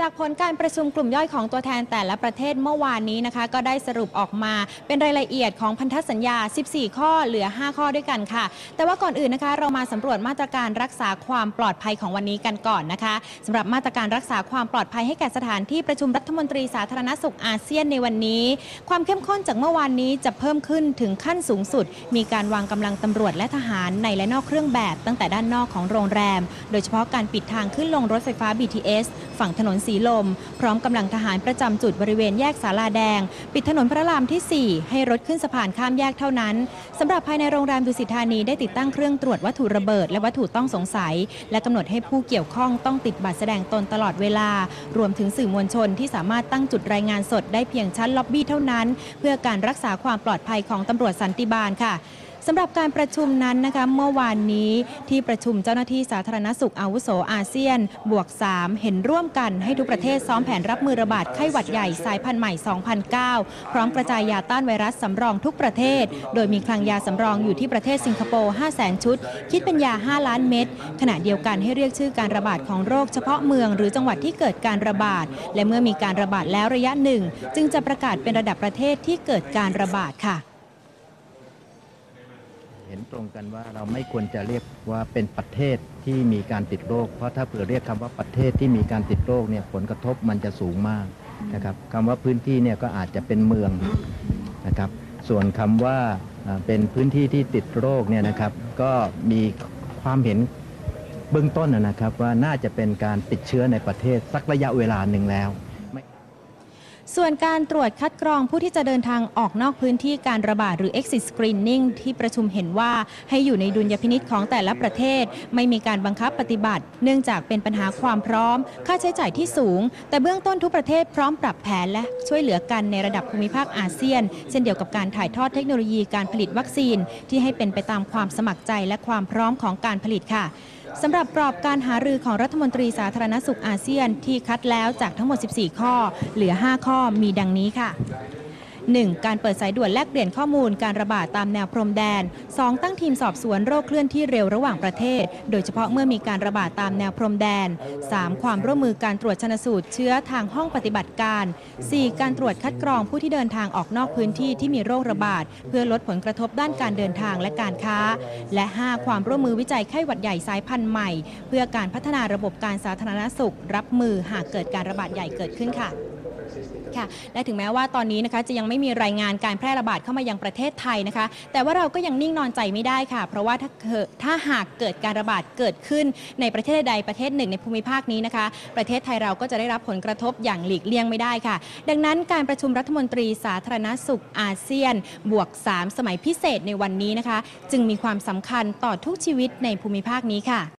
จากผลการประชุมกลุ่มย่อยของตัวแทนแต่ละประเทศเมื่อวานนี้นะคะ ก็ได้สรุปออกมาเป็นรายละเอียดของพันธสัญญา 14 ข้อเหลือ 5 ข้อด้วยกันค่ะ แต่ว่าก่อนอื่นนะคะ เรามาสำรวจมาตรการรักษาความปลอดภัยของวันนี้กันก่อนนะคะสำหรับมาตรการรักษาความปลอดภัยให้แก่สถานที่ประชุมรัฐมนตรีสาธารณสุขอาเซียนในวันนี้ ความเข้มข้นจากเมื่อวานนี้จะเพิ่มขึ้นถึงขั้นสูงสุด มีการวางกำลังตำรวจและทหารในและนอกเครื่องแบบ ตั้งแต่ด้านนอกของโรงแรม โดยเฉพาะการปิดทางขึ้นลงรถไฟฟ้า BTS ฝั่งถนนสีลม พร้อมกำลังทหารประจำจุดบริเวณแยกสาลาแดง ปิดถนนพระรามที่ 4 ให้รถขึ้นสะพานข้ามแยกเท่านั้นสำหรับภายในโรงแรมดุสิตธานีได้ติดตั้งเครื่องตรวจวัตถุระเบิด และวัตถุต้องสงสัย และกำหนดให้ผู้เกี่ยวข้องต้องติดบัตรแสดงตนตลอดเวลา รวมถึงสื่อมวลชนที่สามารถตั้งจุดรายงานสดได้เพียงชั้นล็อบบี้เท่านั้น เพื่อการรักษาความปลอดภัยของตำรวจสันติบาลค่ะ สำหรับการประชุมนั้นนะคะเมื่อวานนี้ที่ประชุมเจ้าหน้าที่สาธารณสุขอาวุโสอาเซียน บวก 3 เห็นร่วมกันให้ทุกประเทศซ้อมแผนรับมือระบาดไข้หวัดใหญ่สายพันธุ์ใหม่ 2009 พร้อมกระจายยาต้านไวรัสสำรองทุกประเทศ โดยมีคลังยาสำรองอยู่ที่ประเทศสิงคโปร์ 500,000 ชุด คิดเป็นยา 5 ล้านเม็ดขณะเดียวกันให้เรียกชื่อการระบาดของโรคเฉพาะเมืองหรือจังหวัดที่เกิดการระบาด และเมื่อมีการระบาดแล้วระยะหนึ่ง จึงจะประกาศเป็นระดับประเทศที่เกิดการระบาดค่ะ เห็นตรงกันว่าเราไม่ควรจะเรียกว่าเป็นประเทศที่มีการติดโรค เพราะถ้าเผื่อเรียกคำว่าประเทศที่มีการติดโรคเนี่ยผลกระทบมันจะสูงมากนะครับคำว่าพื้นที่เนี่ยก็อาจจะเป็นเมืองนะครับส่วนคำว่าอ่าเป็นพื้นที่ที่ติดโรคเนี่ยนะครับ ก็มีความเห็นเบื้องต้นนะนะครับว่าน่าจะเป็นการติดเชื้อในประเทศสักระยะเวลาหนึ่งแล้ว ส่วนการตรวจคัดกรองผู้ที่จะเดินทางออกนอกพื้นที่การระบาดหรือ exit screening ที่ประชุมเห็นว่าให้อยู่ในดุลยพินิษของแต่ละประเทศ ไม่มีการบังคับปฏิบัติ เนื่องจากเป็นปัญหาความพร้อม ค่าใช้จ่ายที่สูง แต่เบื้องต้นทุกประเทศพร้อมปรับแผนและช่วยเหลือกันในระดับภูมิภาคอาเซียน เช่นเดียวกับการถ่ายทอดเทคโนโลยีการผลิตวัคซีน ที่ให้เป็นไปตามความสมัครใจและความพร้อมของการผลิตค่ะ สำหรับกรอบการหารือของรัฐมนตรีสาธารณสุขอาเซียนที่คัดแล้วจากทั้งหมด 14 ข้อ เหลือ 5 ข้อมีดังนี้ค่ะ 1. การเปิดสายด่วนแลกเปลี่ยนข้อมูลการระบาดตามแนวพรมแดน 2. ตั้งทีมสอบสวนโรคเคลื่อนที่เร็วระหว่างประเทศ โดยเฉพาะเมื่อมีการระบาดตามแนวพรมแดน 3. ความร่วมมือการตรวจชนสูตรเชื้อทางห้องปฏิบัติการ 4. การตรวจคัดกรองผู้ที่เดินทางออกนอกพื้นที่ที่มีโรคระบาด เพื่อลดผลกระทบด้านการเดินทางและการค้า และ 5. ความร่วมมือวิจัยไข้หวัดใหญ่สายพันธุ์ใหม่ เพื่อการพัฒนาระบบการสาธารณสุข รับมือหากเกิดการระบาดใหญ่เกิดขึ้นค่ะ ค่ะ และถึงแม้ว่าตอนนี้นะคะจะยังไม่มีรายงานการแพร่ระบาดเข้ามายังประเทศไทยนะคะ แต่ว่าเราก็ยังนิ่งนอนใจไม่ได้ค่ะ เพราะว่าถ้าถ้าหากเกิดการระบาดเกิดขึ้นในประเทศใดประเทศหนึ่งในภูมิภาคนี้นะคะ ประเทศไทยเราก็จะได้รับผลกระทบอย่างหลีกเลี่ยงไม่ได้ค่ะ ดังนั้นการประชุมรัฐมนตรีสาธารณสุขอาเซียน บวก 3 สมัยพิเศษในวันนี้นะคะ จึงมีความสำคัญต่อทุกชีวิตในภูมิภาคนี้ค่ะ